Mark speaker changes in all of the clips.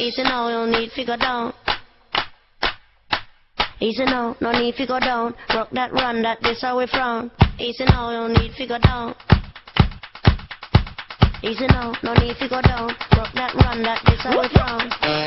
Speaker 1: easy now, no need figure down. Easy now, no need figure down. Rock that run, that this how we frown. Easy now, no need figure down. Easy now, no need figure down. Rock that run, that this how we frown.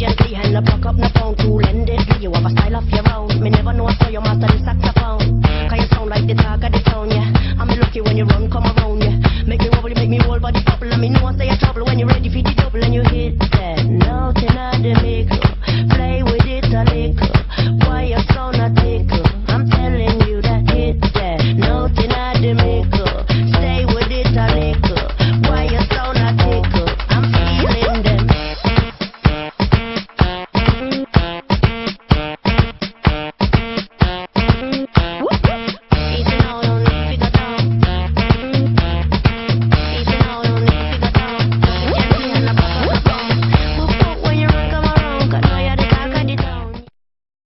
Speaker 1: gently held up, rock up, no phone, to lend it. You have a style of your own. Me never know, I saw your master the saxophone. Cause you sound like the talk of the town, yeah. I'm lucky when you run, come around, yeah. Make me wobble, you make me wobble, but the couple, let me know I say a trouble when you're ready for the